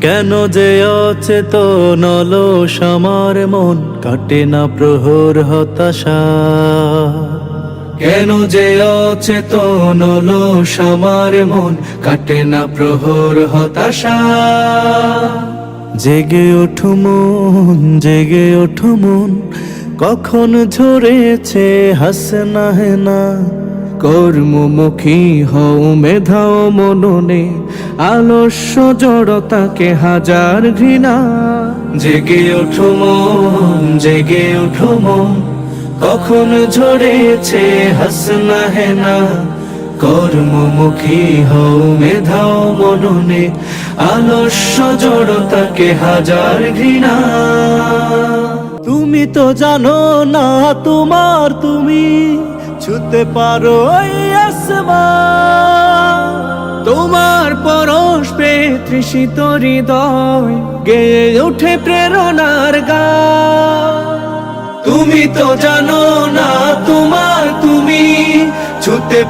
কেন যে অচেতন অলস আমার মন কাটে না প্রহর হতাশা? কেন যে অচেতন অলস আমার মন কাটে না প্রহর হতাশা? জেগে ওঠো মন, জেগে ওঠো মন, কখন ঝরেছে হাসনা হেনা কর্মমুখী হও মেধাও মননে আলস্য জড়তাকে হাজার ঘৃণা। জেগে ওঠো মন জেগে ওঠো মন কখন ঝরেছে হাসনা হেনা। কর্মমুখী হও মেধাও মননে আলস্য জড়তাকে হাজার ঘৃণা। তুমি তো জানো না তোমার তুমি ছুতে পারো তোমার পরশ পে তৃষিত হৃদয় গে ওঠে প্রেরণার গা তুমি তো জানো না, তোমার তুমি ছুতে